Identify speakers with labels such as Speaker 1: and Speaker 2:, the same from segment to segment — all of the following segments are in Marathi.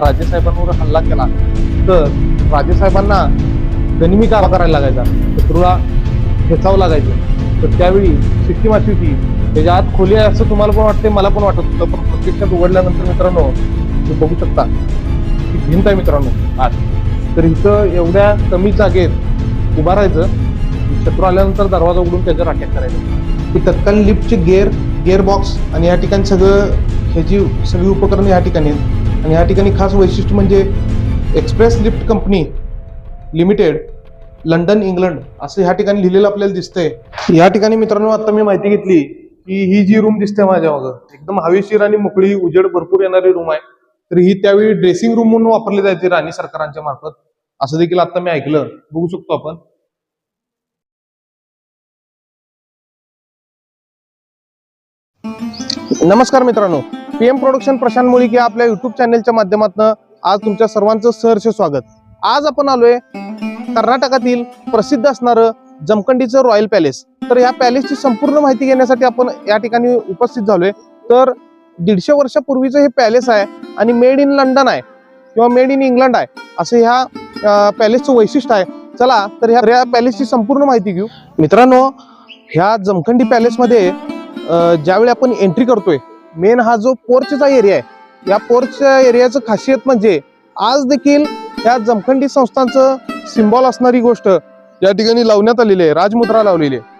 Speaker 1: राजेसाहेबांवर हल्ला केला तर राजेसाहेबांना गनिमी काबा करायला लागायचा? शत्रूला खेचावं लागायचं. तर त्यावेळी सिक्कीम अशी होती. त्याच्या आत खोली आहे असं तुम्हाला पण वाटते मला पण वाटत होतं पण प्रत्यक्षात उघडल्यानंतर मित्रांनो तुम्ही बघू शकता की भिंत आहे मित्रांनो आत. तर इथं एवढ्या कमी जागेत उभा राहायचं शत्रू आल्यानंतर दरवाजा उघडून त्याच्यावर अटॅक करायचं.
Speaker 2: की तत्कालीन लिफ्टचे गेअर गेअर बॉक्स आणि या ठिकाणी सगळं ह्याची सगळी उपकरणं या ठिकाणी आणि या ठिकाणी खास वैशिष्ट्य म्हणजे express lift company limited London England असं ह्या ठिकाणी लिहिलेलं आपल्याला दिसतंय. या ठिकाणी मित्रांनो आता मी माहिती घेतली की ही जी रूम दिसते माझ्या मागं एकदम हवेशीर आणि मोकळी उजेड भरपूर येणारी रूम आहे. तर ही त्यावेळी ड्रेसिंग रूम म्हणून वापरली जायची राणी सरकारांच्या मार्फत. असं देखील आता मी ऐकलं. बघू शकतो आपण. नमस्कार मित्रांनो. पीएम प्रोडक्शन प्रशांत मुळीक या आपल्या युट्यूब चॅनेलच्या माध्यमातून आज तुमच्या सर्वांचं सहर्ष स्वागत. आज आपण आलोय कर्नाटकातील प्रसिद्ध असणारं जमखंडीचं रॉयल पॅलेस तर या पॅलेसची संपूर्ण माहिती घेण्यासाठी आपण या ठिकाणी उपस्थित झालोय. तर दीडशे वर्षापूर्वीचं हे पॅलेस आहे आणि मेड इन लंडन आहे किंवा मेड इन इंग्लंड आहे असं ह्या पॅलेसचं वैशिष्ट्य आहे. चला तर ह्या पॅलेसची संपूर्ण माहिती घेऊ. मित्रांनो ह्या जमखंडी पॅलेसमध्ये ज्यावेळी आपण एंट्री करतोय मेन हा जो पोर्चचा एरिया आहे या पोर्चच्या एरियाचं खासियत म्हणजे आज देखील या जमखंडी संस्थांचं सिम्बॉल असणारी गोष्ट या ठिकाणी लावण्यात आलेली आहे राजमुद्रा लावलेली आहे.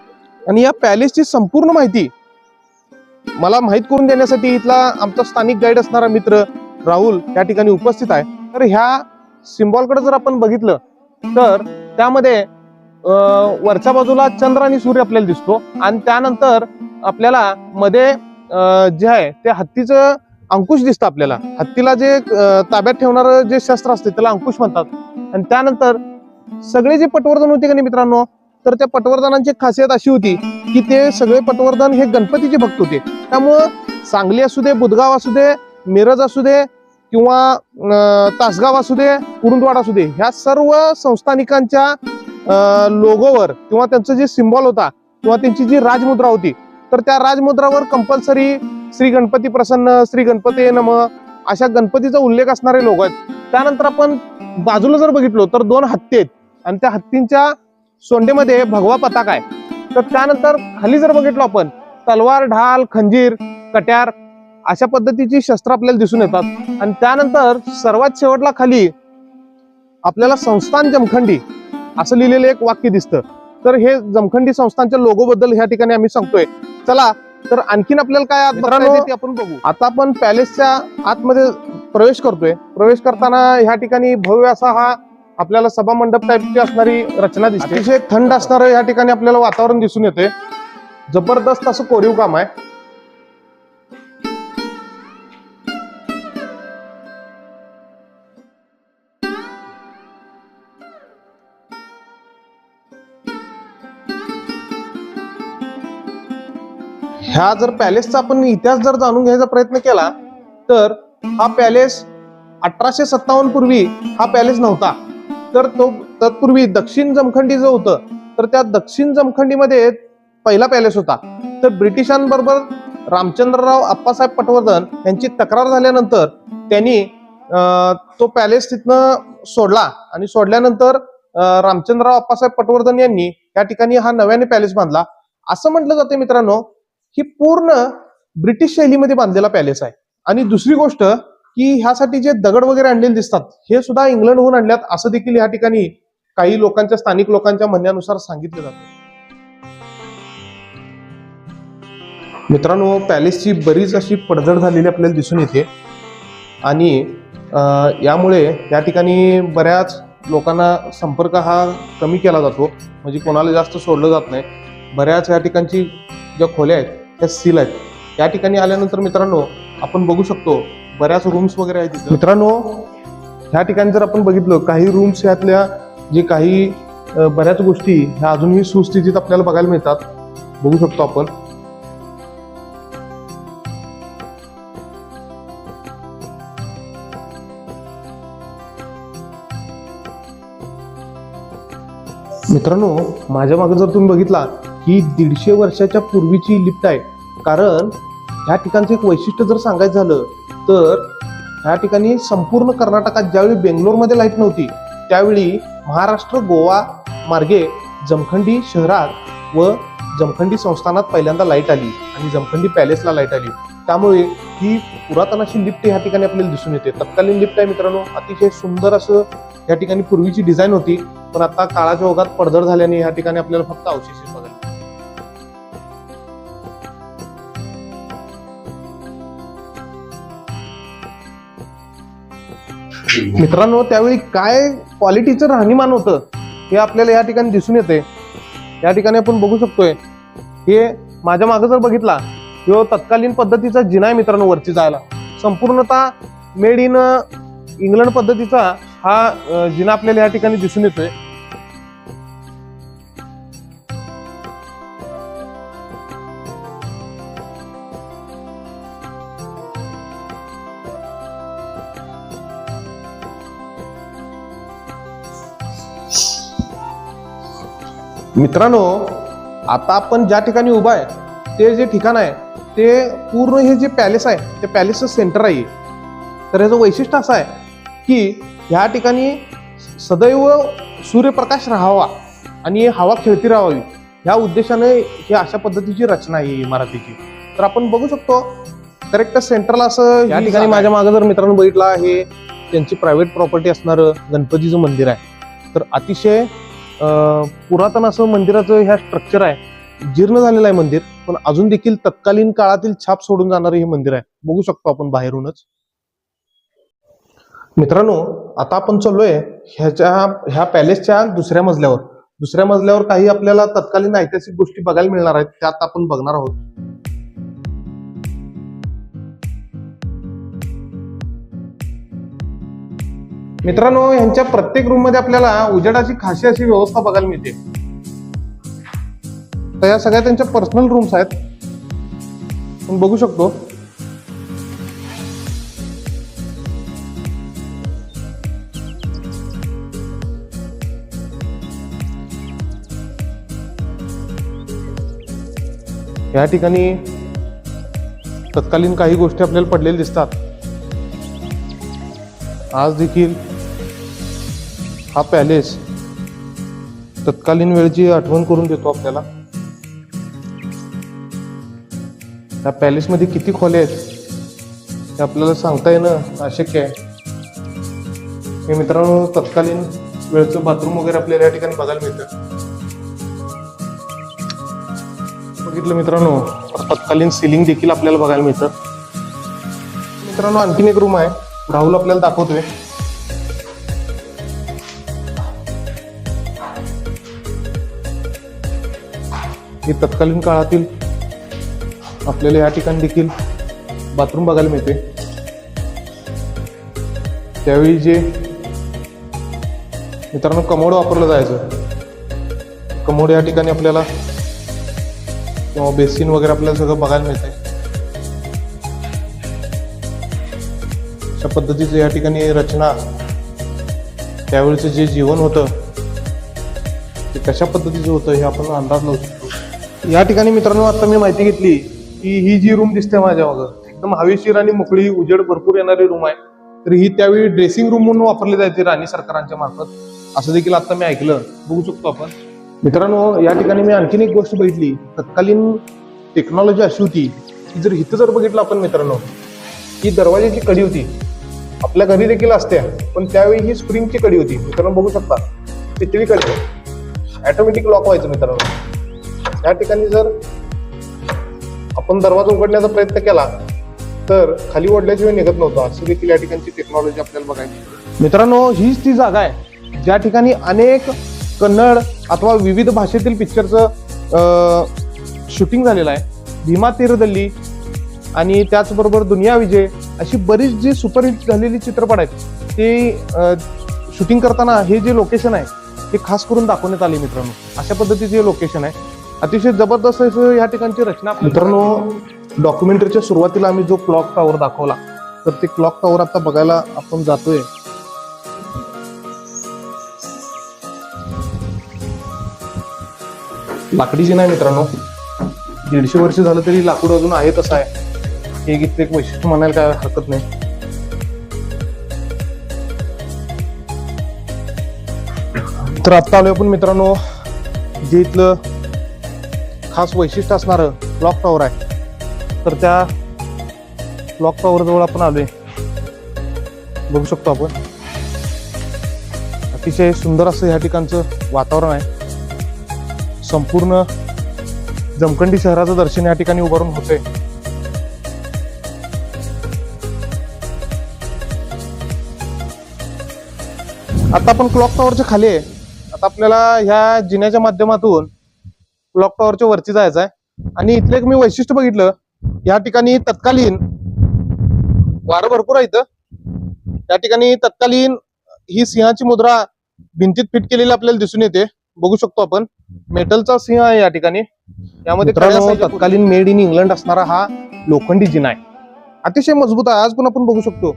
Speaker 2: आणि या पॅलेसची संपूर्ण माहिती मला माहीत करून देण्यासाठी इथला आमचा स्थानिक गाईड असणारा मित्र राहुल या ठिकाणी उपस्थित आहे. तर ह्या सिम्बॉलकडे जर आपण बघितलं तर त्यामध्ये वरच्या बाजूला चंद्र आणि सूर्य आपल्याला दिसतो. आणि त्यानंतर आपल्याला मध्ये अं, जे आहे ते हत्तीचं अंकुश दिसतं आपल्याला. हत्तीला जे ताब्यात ठेवणारं जे शस्त्र असते त्याला अंकुश म्हणतात. आणि त्यानंतर सगळे जे पटवर्धन होते का नाही मित्रांनो तर त्या पटवर्धनांची खासियत अशी होती की ते सगळे पटवर्धन हे गणपतीचे भक्त होते. त्यामुळं सांगली असू दे बुधगाव असू दे मिरज असू दे किंवा तासगाव असू दे कुरुंदवाड असू दे ह्या सर्व संस्थानिकांच्या लोगोवर किंवा त्यांचं जे सिम्बॉल होता किंवा त्यांची जी राजमुद्रा होती तर त्या राजमुद्रावर कंपल्सरी श्री गणपती प्रसन्न श्री गणपती नम अशा गणपतीचा उल्लेख असणारे लोक आहेत. त्यानंतर आपण बाजूला जर बघितलो तर दोन हत्ती आहेत. आणि त्या हत्तींच्या सोंडेमध्ये भगवा पताका आहे. तर त्यानंतर खाली जर बघितलो आपण तलवार ढाल खंजीर कट्यार अशा पद्धतीची शस्त्र आपल्याला दिसून येतात. आणि त्यानंतर सर्वात शेवटला खाली आपल्याला संस्थान जमखंडी असं लिहिलेलं एक वाक्य दिसतं. तर हे जमखंडी संस्थानच्या लोगो बद्दल ह्या ठिकाणी आम्ही सांगतोय. चला तर आणखीन आपल्याला काय आत ते आपण बघू. आता आपण पॅलेसच्या आतमध्ये प्रवेश करतोय. प्रवेश करताना ह्या ठिकाणी भव्य असा हा आपल्याला सभा मंडप टाईपची असणारी रचना दिसते. अतिशय थंड असणारं या ठिकाणी आपल्याला वातावरण दिसून येते. जबरदस्त असं कोरीव काम आहे. ह्या जर पॅलेसचा आपण इतिहास जर जाणून घ्यायचा प्रयत्न केला तर हा पॅलेस अठराशे सत्तावन्न पूर्वी हा पॅलेस नव्हता. तर तो तत्पूर्वी दक्षिण जमखंडी जो होतं तर त्या दक्षिण जमखंडीमध्ये पहिला पॅलेस होता. तर ब्रिटिशांबरोबर रामचंद्रराव अप्पासाहेब पटवर्धन यांची तक्रार झाल्यानंतर त्यांनी अं, तो पॅलेस तिथनं सोडला आणि सोडल्यानंतर रामचंद्रराव अप्पासाहेब पटवर्धन यांनी या ठिकाणी हा नव्याने पॅलेस बांधला. असं म्हटलं जाते मित्रांनो ही पूर्ण ब्रिटिश शैलीमध्ये बांधलेला पॅलेस आहे. आणि दुसरी गोष्ट की ह्यासाठी जे दगड वगैरे आणलेले दिसतात हे सुद्धा इंग्लंडहून आणल्यात असं देखील या ठिकाणी काही लोकांच्या स्थानिक लोकांच्या म्हणण्यानुसार सांगितलं जातं. मित्रांनो पॅलेसची बरीच अशी पडझड झालेली आपल्याला दिसून येते. आणि यामुळे या ठिकाणी बऱ्याच लोकांना संपर्क हा कमी केला जातो. म्हणजे कोणाला जास्त सोडलं जात नाही. बऱ्याच या ठिकाणची ज्या खोल्या आहेत त्या सील आहेत. या ठिकाणी आल्यानंतर मित्रांनो आपण बघू शकतो बऱ्याच रूम्स वगैरे आहेत मित्रांनो ह्या ठिकाणी जर आपण बघितलं काही रूम्स ह्यातल्या जे काही बऱ्याच गोष्टी ह्या अजूनही सुस्थितीत आपल्याला बघायला मिळतात. बघू शकतो आपण. मित्रांनो माझ्या मागे जर तुम्ही बघितला ही दीडशे वर्षाच्या पूर्वीची लिफ्ट आहे. कारण ह्या ठिकाणचं एक वैशिष्ट्य जर सांगायचं झालं तर ह्या ठिकाणी संपूर्ण कर्नाटकात ज्यावेळी बेंगलोरमध्ये लाइट नव्हती त्यावेळी महाराष्ट्र गोवा मार्गे जमखंडी शहरात व जमखंडी संस्थानात पहिल्यांदा लाइट आली आणि जमखंडी पॅलेसला लाइट आली. त्यामुळे ही पुरातन अशी लिफ्ट ह्या ठिकाणी आपल्याला दिसून येते. तत्कालीन लिफ्ट आहे मित्रांनो अतिशय सुंदर असं या ठिकाणी पूर्वीची डिझाईन होती पण आता काळाच्या ओघात पडझड झाल्याने या ठिकाणी आपल्याला फक्त अवशेष बघायला मित्रांनो त्यावेळी काय क्वालिटीचं राहणीमान होतं हे आपल्याला या ठिकाणी दिसून येते. या ठिकाणी आपण बघू शकतोय हे माझ्या मागे जर बघितला किंवा तत्कालीन पद्धतीचा जिना आहे मित्रांनो वरती जायला. संपूर्णतः मेड इन इंग्लंड पद्धतीचा हा जिना आपल्याला या ठिकाणी दिसून येतोय. मित्रांनो आता आपण ज्या ठिकाणी उभा आहे ते जे ठिकाण आहे ते पूर्ण हे जे पॅलेस आहे ते पॅलेसचं सेंटर आहे. तर ह्याचं वैशिष्ट्य असं आहे की ह्या ठिकाणी सदैव सूर्यप्रकाश राहावा आणि हवा खेळती राहावी ह्या उद्देशाने ही अशा पद्धतीची रचना आहे इमारतीची. तर आपण बघू शकतो करेक्ट सेंटरला असं या ठिकाणी माझ्या मागे जर मित्रांनो बघितला हे त्यांची प्रायव्हेट प्रॉपर्टी असणारं गणपतीचं मंदिर आहे. तर अतिशय पुरातन असं मंदिराचं ह्या स्ट्रक्चर आहे. जीर्ण झालेलं आहे मंदिर पण अजून देखील तत्कालीन काळातील छाप सोडून जाणारं हे मंदिर आहे. बघू शकतो आपण बाहेरूनच. मित्रांनो आता आपण चाललोय ह्याच्या ह्या पॅलेसच्या दुसऱ्या मजल्यावर. दुसऱ्या मजल्यावर काही आपल्याला तत्कालीन ऐतिहासिक गोष्टी बघायला मिळणार आहेत त्यात आपण बघणार आहोत. मित्रांनो यांच्या प्रत्येक रूममध्ये आपल्याला उजेडाची खाशी अशी व्यवस्था बघायला मिळते. तर या सगळ्या त्यांच्या पर्सनल रूम्स आहेत. आपण बघू शकतो. या ठिकाणी तत्कालीन काही गोष्टी आपल्याला पडलेल्या दिसतात. आज देखील हा पॅलेस तत्कालीन वेळची आठवण करून देतो आपल्याला. या पॅलेसमध्ये किती खोल्या आहेत हे आपल्याला सांगता येणं अशक्य आहे. हे मित्रांनो तत्कालीन वेळचं बाथरूम वगैरे आपल्याला या ठिकाणी बघायला मिळतं. बघितलं मित्रांनो तत्कालीन सिलिंग देखील आपल्याला बघायला मिळतं. मित्रांनो आणखीन एक रूम आहे. राहुल आपल्याला दाखवतोय. हे तत्कालीन काळातील आपल्याला या ठिकाणी देखील बाथरूम बघायला मिळते. त्यावेळी जे मित्रांनो कमोड वापरलं जायचं. कमोड या ठिकाणी आपल्याला किंवा बेसिन वगैरे आपल्याला सगळं बघायला मिळतंय अशा पद्धतीचं या ठिकाणी रचना त्यावेळेचं जे जीवन होतं ते कशा पद्धतीचं होतं हे आपण अंदाज लावतो या ठिकाणी मित्रांनो आता मी माहिती घेतली की ही जी रूम दिसते माझ्या मागं एकदम हवेशीर आणि मोकळी उजेड भरपूर येणारी रूम आहे. तर ही त्यावेळी ड्रेसिंग रूम म्हणून वापरली जायची राणी सरकारांच्या मार्फत. असं देखील आता मी ऐकलं. बघू शकतो आपण. मित्रांनो या ठिकाणी मी आणखीन एक गोष्ट बघितली. तत्कालीन टेक्नॉलॉजी अशी होती की जर इथं जर बघितलं आपण मित्रांनो ही दरवाजाची कडी होती. आपल्या घरी देखील असते पण त्यावेळी ही स्प्रिंगची कडी होती. मित्रांनो बघू शकता. पितळी कडी. ऑटोमॅटिक लॉक व्हायचं मित्रांनो. या ठिकाणी जर आपण दरवाजा उघडण्याचा प्रयत्न केला तर खाली ओढल्याशिवाय निघत नव्हतं. असं देखील या ठिकाणची टेक्नॉलॉजी आपल्याला बघायची. मित्रांनो हीच ती जागा आहे ज्या ठिकाणी अनेक कन्नड अथवा विविध भाषेतील पिक्चरचं शूटिंग झालेलं आहे. भीमा तीरदल्ली आणि त्याचबरोबर दुनिया विजय अशी बरीच जी सुपरहिट झालेली चित्रपट आहेत ते शूटिंग करताना हे जे लोकेशन आहे ते खास करून दाखवण्यात आले मित्रांनो. अशा पद्धतीचे लोकेशन आहे अतिशय जबरदस्त असं या ठिकाणची रचना. मित्रांनो डॉक्युमेंटरीच्या सुरुवातीला आम्ही जो क्लॉक टॉवर दाखवला तर ते क्लॉक टॉवर आता बघायला आपण जातोय. लाकडीची नाही मित्रांनो. दीडशे वर्ष झालं तरी लाकूड अजून आहे तसं आहे. हे गीत एक वैशिष्ट्य म्हणायला काय हरकत नाही. तर आत्ता आलो आपण मित्रांनो जे इथलं खास वैशिष्ट्य असणारं क्लॉक टॉवर आहे. तर त्या क्लॉक टॉवर जवळ आपण आलोय. बघू शकतो आपण. अतिशय सुंदर असं ह्या ठिकाणचं वातावरण आहे. संपूर्ण जमखंडी शहराचं दर्शन या ठिकाणी उभारून होते आता आपण क्लॉक टॉवरच्या खाली आहे. आता आपल्याला ह्या जिन्याच्या माध्यमातून क्लॉक टॉवरच्या वरती जायचं आहे. आणि इथलं एक मी वैशिष्ट्य बघितलं या ठिकाणी तत्कालीन वारं भरपूर आहे इथं. या ठिकाणी तत्कालीन ही सिंहाची मुद्रा भिंतीत फिट केलेली आपल्याला दिसून येते. बघू शकतो आपण. मेटलचा सिंह आहे या ठिकाणी. यामध्ये तत्कालीन मेड इन इंग्लंड असणारा हा लोखंडी जिना आहे. अतिशय मजबूत आहे. आज पण आपण बघू शकतो.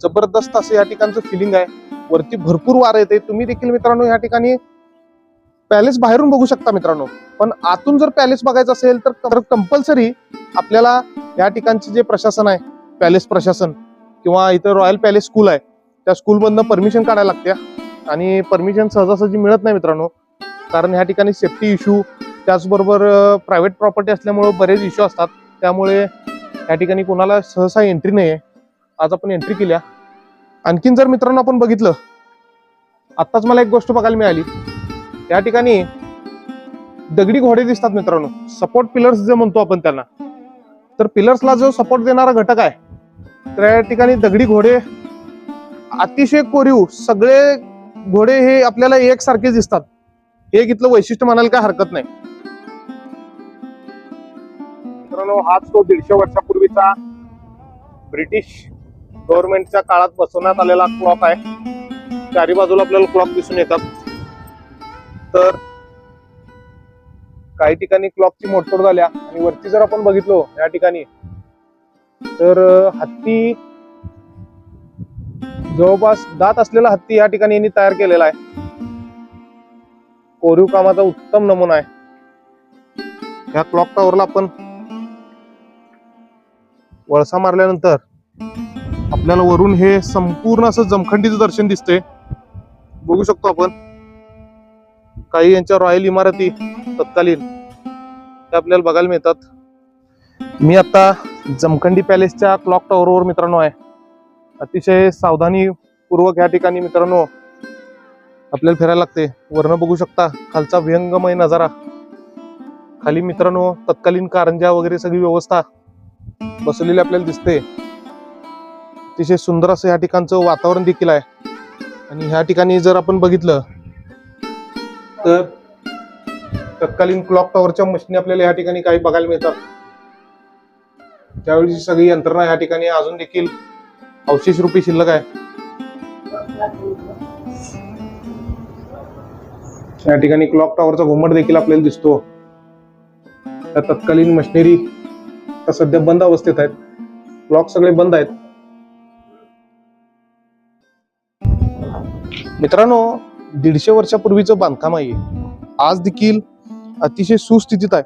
Speaker 2: जबरदस्त असं या ठिकाणचं फिलिंग आहे. वरती भरपूर वार येते तुम्ही देखील मित्रांनो या ठिकाणी पॅलेस बाहेरून बघू शकता मित्रांनो. पण आतून जर पॅलेस बघायचं असेल तर कंपल्सरी आपल्याला या ठिकाणचे जे प्रशासन आहे पॅलेस प्रशासन किंवा इथं रॉयल पॅलेस स्कूल आहे त्या स्कूलमधनं परमिशन काढायला लागते आणि परमिशन सहजासहजी मिळत नाही मित्रांनो. कारण ह्या ठिकाणी सेफ्टी इश्यू त्याचबरोबर प्रायव्हेट प्रॉपर्टी असल्यामुळे बरेच इश्यू असतात. त्यामुळे या ठिकाणी कोणाला सहसा एंट्री नाही आहे आज आपण एंट्री केल्या आणखीन जर मित्रांनो आपण बघितलं आत्ताच मला एक गोष्ट बघायला मिळाली. या ठिकाणी दगडी घोडे दिसतात मित्रांनो. सपोर्ट पिलर्स जे म्हणतो आपण त्यांना. तर पिलर्सला जो सपोर्ट देणारा घटक आहे तर या ठिकाणी दगडी घोडे अतिशय कोरीव सगळे घोडे हे आपल्याला एकसारखे दिसतात. हे एक इथलं वैशिष्ट्य म्हणायला काय हरकत नाही. मित्रांनो हाच तो दीडशे वर्षापूर्वीचा ब्रिटिश गव्हर्नमेंटच्या काळात बसवण्यात आलेला क्लॉक आहे. चारी बाजूला आपल्याला क्लॉक दिसून येतात. तर काही ठिकाणी क्लॉकची मोडतोड झाल्या आणि वरती जर आपण बघितलो या ठिकाणी तर हत्ती जवळपास दात असलेला हत्ती या ठिकाणी यांनी तयार केलेला आहे. कोरीव कामाचा उत्तम नमुना आहे. ह्या क्लॉक टॉवरला आपण वळसा मारल्यानंतर आपल्याला वरून हे संपूर्ण असं जमखंडीचं दर्शन दिसतंय. बघू शकतो आपण. काही यांच्या रॉयल इमारती तत्कालीन त्या आपल्याला बघायला मिळतात. मी आता जमखंडी पॅलेसच्या क्लॉक टॉवरवर मित्रांनो आहे. अतिशय सावधानीपूर्वक या ठिकाणी मित्रांनो आपल्याला फिरायला लागते. वरनं बघू शकता खालचा व्यंगमय नजारा. खाली मित्रांनो तत्कालीन कारंजा वगैरे सगळी व्यवस्था बसवलेली आपल्याला दिसते. अतिशय सुंदर असं या ठिकाणचं वातावरण देखील आहे. आणि ह्या ठिकाणी जर आपण बघितलं तर तत्कालीन क्लॉक टॉवरच्या मशीनी आपल्याला या ठिकाणी काही बघायला मिळतात. त्यावेळीची सगळी यंत्रणा या ठिकाणी अजून देखील अवशेष रूपी शिल्लक आहे. या ठिकाणी क्लॉक टॉवरचा घुमट देखील आपल्याला दिसतो. त्या तत्कालीन मशिनरी सध्या बंद अवस्थेत आहेत. क्लॉक सगळे बंद आहेत. मित्रांनो दीडशे वर्षापूर्वीचं बांधकाम आहे. आज देखील अतिशय सुस्थितीत आहे.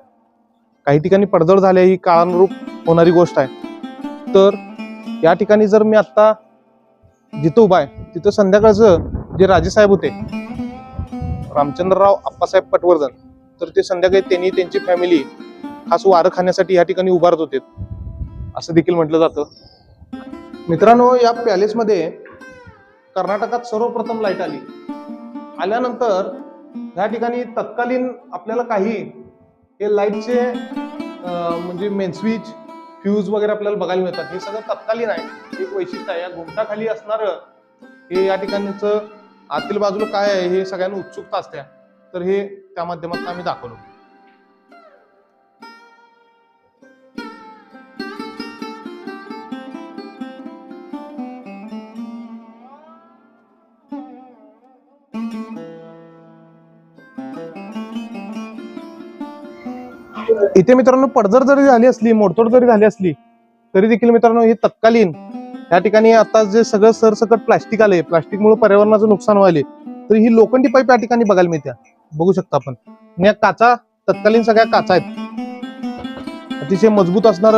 Speaker 2: काही ठिकाणी पडझड झाल्या ही काळानुरूप होणारी गोष्ट आहे. तर या ठिकाणी जर मी आत्ता जिथं उभा आहे तिथं संध्याकाळचं जे राजेसाहेब होते रामचंद्रराव आप्पासाहेब पटवर्धन तर ते संध्याकाळी त्यांनी त्यांची फॅमिली खास वारं खाण्यासाठी या ठिकाणी उभारत होते. असं देखील म्हटलं जातं. मित्रांनो या पॅलेसमध्ये कर्नाटकात सर्वप्रथम लाइट आली. आल्यानंतर ह्या ठिकाणी तत्कालीन आपल्याला काही हे लाईटचे म्हणजे मेन स्विच फ्यूज वगैरे आपल्याला बघायला मिळतात. हे सगळं तत्कालीन आहे. एक वैशिष्ट्य आहे. या घुमटाखाली असणार हे या ठिकाणीचं आतील बाजूला काय आहे हे सगळ्यांना उत्सुकता असते. तर हे त्या माध्यमातून आम्ही दाखवलो. इथे मित्रांनो पडझड जरी झाली असली मोडतोड जरी झाली असली तरी देखील मित्रांनो हे तत्कालीन या ठिकाणी आता जे सगळं सरसकट प्लास्टिक आले प्लास्टिकमुळे पर्यावरणाचं नुकसान व्हायले तर ही लोखंडी पाईप या ठिकाणी बघायला मिळत्या. बघू शकता आपण. या काचा तत्कालीन सगळ्या काचा आहेत. अतिशय मजबूत असणार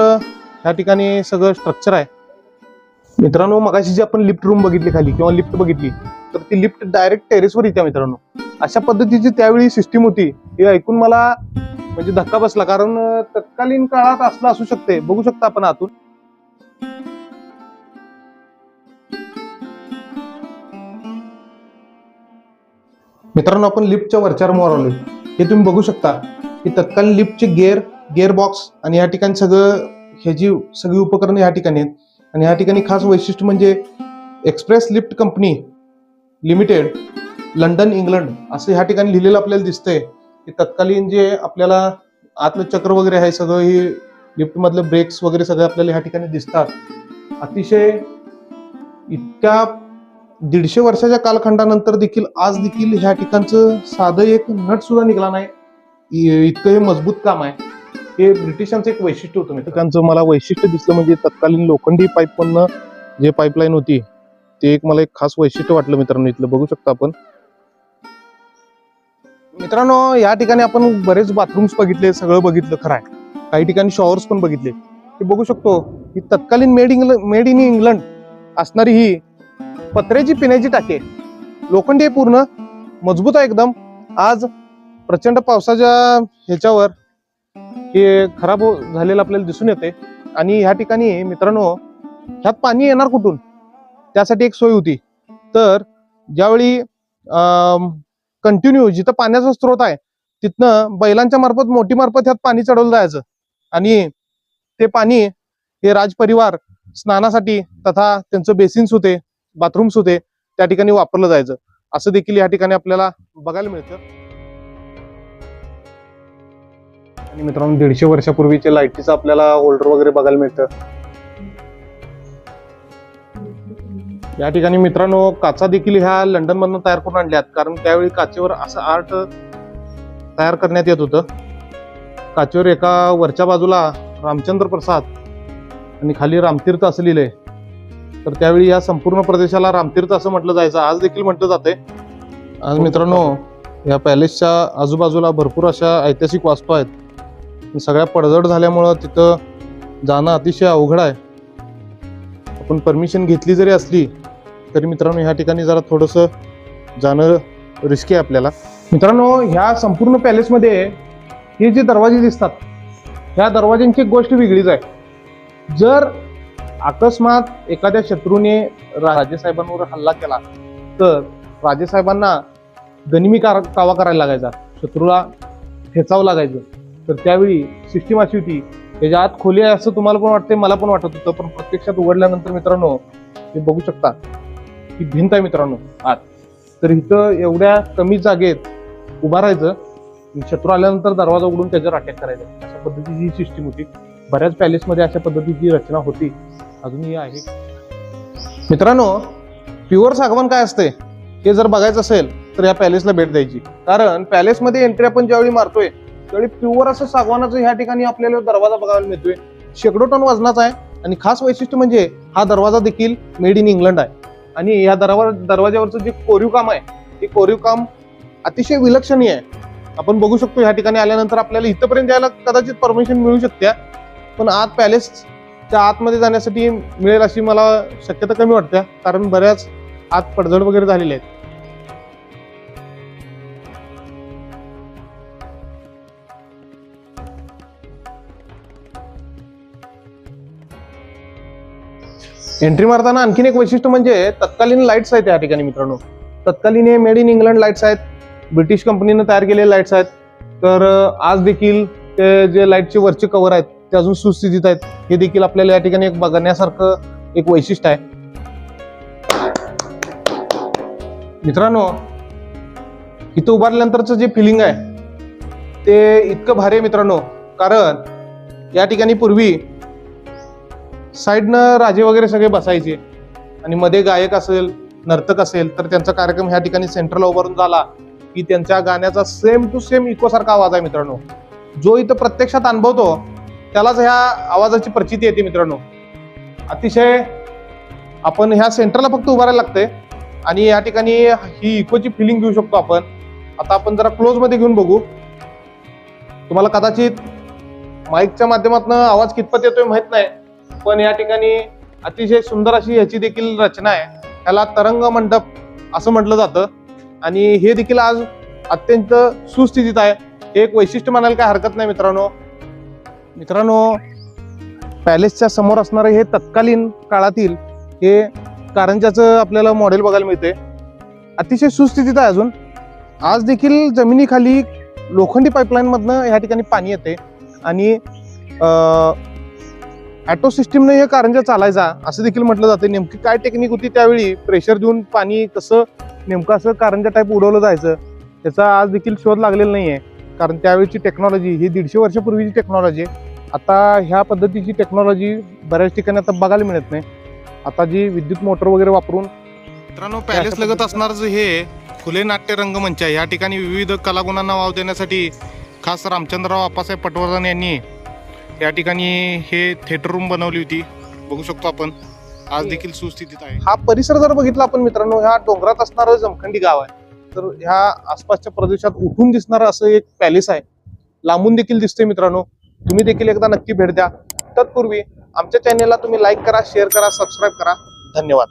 Speaker 2: या ठिकाणी सगळं स्ट्रक्चर आहे. मित्रांनो मगाशी जी आपण लिफ्ट रूम बघितली खाली किंवा लिफ्ट बघितली तर ती लिफ्ट डायरेक्ट टेरेसवर येते मित्रांनो. अशा पद्धतीची त्यावेळी सिस्टीम होती. हे ऐकून मला म्हणजे धक्का बसला. कारण तत्कालीन काळात असलं असू शकते. बघू शकता आपण आतून. मित्रांनो आपण लिफ्टच्या वरच्या रूमवर आलोय. हे तुम्ही बघू शकता की तत्कालीन लिफ्टचे गेअर गेअर बॉक्स आणि या ठिकाणी सगळं ह्याची सगळी उपकरणं या ठिकाणी आहेत. आणि या ठिकाणी खास वैशिष्ट्य म्हणजे express lift company limited London England असं ह्या ठिकाणी लिहिलेलं आपल्याला दिसतंय. की तत्कालीन जे आपल्याला आतलं चक्र वगैरे आहे सगळं ही लिफ्टमधलं ब्रेक्स वगैरे सगळे आपल्याला ह्या ठिकाणी दिसतात. अतिशय इतक्या दीडशे वर्षाच्या कालखंडानंतर देखील आज देखील ह्या ठिकाणचं साधं एक नट सुद्धा निघाला नाही. इतकं हे मजबूत काम आहे. हे ब्रिटिशांचं एक वैशिष्ट्य होतं ठिकाणचं मला वैशिष्ट्य दिसलं म्हणजे तत्कालीन लोखंडी पाईपमधनं जे पाईपलाईन होती ते एक मला एक खास वैशिष्ट्य वाटलं मित्रांनो इथलं बघू शकता आपण. मित्रांनो या ठिकाणी आपण बरेच बाथरूम्स बघितले सगळं बघितलं खरं आहे. काही ठिकाणी शॉवर्स पण बघितले. ते बघू शकतो ही तत्कालीन made England made in England असणारी ही पत्र्याची पिण्याची टाकी. लोखंडी पूर्ण मजबूत आहे एकदम. आज प्रचंड पावसाच्या ह्याच्यावर हे खराब झालेलं आपल्याला दिसून येते. आणि ह्या ठिकाणी मित्रांनो ह्यात पाणी येणार कुठून? त्यासाठी एक सोय होती. तर ज्यावेळी कंटिन्यू जिथं पाण्याचा स्रोत आहे तिथनं बैलांच्या मार्फत मोठी मार्फत ह्यात पाणी चढवलं जायचं. आणि ते पाणी हे राजपरिवार स्नानासाठी तथा त्यांचं बेसिन्स होते बाथरूम्स होते त्या ठिकाणी वापरलं जायचं. असं देखील या ठिकाणी आपल्याला बघायला मिळतं. आणि मित्रांनो दीडशे वर्षापूर्वीचे लाईटीचं आपल्याला होल्डर वगैरे बघायला मिळतं. या ठिकाणी मित्रांनो काचा देखील ह्या लंडन मधून तयार करून आणल्यात. कारण त्यावेळी काचेवर असं आर्ट तयार करण्यात येत होतं. काचेवर एका वरच्या बाजूला रामचंद्र प्रसाद आणि खाली रामतीर्थ असं लिहिलंय. तर त्यावेळी या संपूर्ण प्रदेशाला रामतीर्थ असं म्हटलं जायचं. आज देखील म्हटलं जाते आज मित्रांनो या पॅलेसच्या आजूबाजूला भरपूर अशा ऐतिहासिक वास्तू आहेत. सगळ्या पडझड झाल्यामुळं तिथं जाणं अतिशय अवघड आहे. आपण परमिशन घेतली जरी असली तरी मित्रांनो ह्या ठिकाणी जरा थोडंसं जाणं रिस्की आहे आपल्याला. मित्रांनो ह्या संपूर्ण पॅलेसमध्ये हे जे दरवाजे दिसतात ह्या दरवाज्यांची एक गोष्ट वेगळीच आहे. जर अकस्मात एखाद्या शत्रूने राजेसाहेबांवर हल्ला केला तर राजेसाहेबांना गनिमी कार कावा करायला लागायचा. शत्रूला ठेचावं लागायचं. तर त्यावेळी सिस्टीम अशी होती त्याच्या आत खोली आहे असं तुम्हाला पण वाटते मला पण वाटत होतं पण प्रत्यक्षात उघडल्यानंतर मित्रांनो ते बघू शकता ही भिंत आहे मित्रांनो आत. तर इथं एवढ्या कमी जागेत उभा राहायचं शत्रू आल्यानंतर दरवाजा उघडून त्याच्यावर अटॅक करायचं. अशा पद्धतीची ही सिस्टीम होती. बऱ्याच पॅलेसमध्ये अशा पद्धतीची रचना होती. अजूनही आहे. मित्रांनो प्युअर सागवान काय असते हे जर बघायचं असेल तर या पॅलेसला भेट द्यायची. कारण पॅलेसमध्ये एंट्री आपण ज्यावेळी मारतोय त्यावेळी प्युअर असं सागवानाचं ह्या ठिकाणी आपल्याला दरवाजा बघायला मिळतोय. शेकडो टन वजनाचा आहे. आणि खास वैशिष्ट्य म्हणजे हा दरवाजा देखील मेड इन इंग्लंड आहे. आणि या दरवा दरवाज्यावरचं जे कोरीव काम आहे ते कोरीव काम अतिशय विलक्षणीय आहे. आपण बघू शकतो ह्या ठिकाणी आल्यानंतर आपल्याला इथंपर्यंत जायला कदाचित परमिशन मिळू शकते. पण आत पॅलेसच्या आतमध्ये जाण्यासाठी मिळेल अशी मला शक्यता कमी वाटते कारण बऱ्याच आत पडझड वगैरे झालेल्या आहेत. एंट्री मारताना आणखीन एक वैशिष्ट्य म्हणजे तत्कालीन लाईट्स आहेत या ठिकाणी मित्रांनो. तत्कालीन हे मेड इन इंग्लंड लाईट्स आहेत. ब्रिटिश कंपनीनं तयार केलेले लाईट्स आहेत. तर आज देखील ते जे लाईटचे वरचे कव्हर आहेत ते अजून सुस्थितीत आहेत. हे देखील आपल्याला या ठिकाणी एक बघण्यासारखं एक वैशिष्ट्य आहे. मित्रांनो इथं उभारल्यानंतरचं जे फिलिंग आहे ते इतकं भारी आहे मित्रांनो. कारण या ठिकाणी पूर्वी साईडनं राजे वगैरे सगळे बसायचे. आणि मध्ये गायक असेल नर्तक असेल तर त्यांचा कार्यक्रम ह्या ठिकाणी सेंट्रल उभारून झाला की त्यांच्या गाण्याचा सेम टू सेम इको सारखा आवाज आहे मित्रांनो. जो इथं प्रत्यक्षात अनुभवतो त्यालाच ह्या आवाजाची प्रचिती येते मित्रांनो. अतिशय आपण ह्या सेंटरला फक्त उभारायला लागतंय. आणि या ठिकाणी ही इकोची फिलिंग घेऊ शकतो आपण. आता आपण जरा क्लोजमध्ये घेऊन बघू. तुम्हाला कदाचित माईकच्या माध्यमातून आवाज कितपत येतोय माहीत नाही. पण या ठिकाणी अतिशय सुंदर अशी ह्याची देखील रचना आहे. त्याला तरंग मंडप असं म्हटलं जातं. आणि हे देखील आज अत्यंत सुस्थितीत आहे. हे एक वैशिष्ट्य म्हणायला काय हरकत नाही मित्रांनो. मित्रांनो पॅलेसच्या समोर असणारे हे तत्कालीन काळातील हे कारंजाचं आपल्याला मॉडेल बघायला मिळते अतिशय सुस्थितीत आहे अजून. आज देखील जमिनीखाली लोखंडी पाईपलाईनमधनं ह्या ठिकाणी पाणी येते आणि ॲटो सिस्टीमने हे कारंजा चालायचा असं देखील म्हटलं जातं. नेमकी काय टेक्निक होती त्यावेळी? प्रेशर देऊन पाणी कसं नेमकं असं कारंजा टाईप उडवलं जायचं? त्याचा आज देखील शोध लागलेला नाही आहे कारण त्यावेळीची टेक्नॉलॉजी ही दीडशे वर्षापूर्वीची टेक्नॉलॉजी आहे. आता ह्या पद्धतीची टेक्नॉलॉजी बऱ्याच ठिकाणी आता बघायला मिळत नाही. आता जी विद्युत मोटर वगैरे वापरून मित्रांनो पॅलेस लगत असणार हे खुले नाट्य रंगमंच आहे. या ठिकाणी विविध कलागुणांना वाव देण्यासाठी खास रामचंद्रराव आप्पासाहेब पटवर्धन यांनी या ठिकाणी हे थिएटर रूम बनवली होती. बघू शकतो आपण. आज देखील सुस्थितीत आहे. हा परिसर जर बघितला आपण मित्रांनो ह्या डोंगरात असणारं जमखंडी गाव आहे. तर ह्या आसपासच्या प्रदेशात उठून दिसणारं असं एक पॅलेस आहे. लांबून देखील दिसते मित्रांनो. तुम्ही देखील एकदा नक्की भेट द्या. तत्पूर्वी आमच्या चॅनेलला तुम्ही लाईक करा शेअर करा सबस्क्राईब करा. धन्यवाद.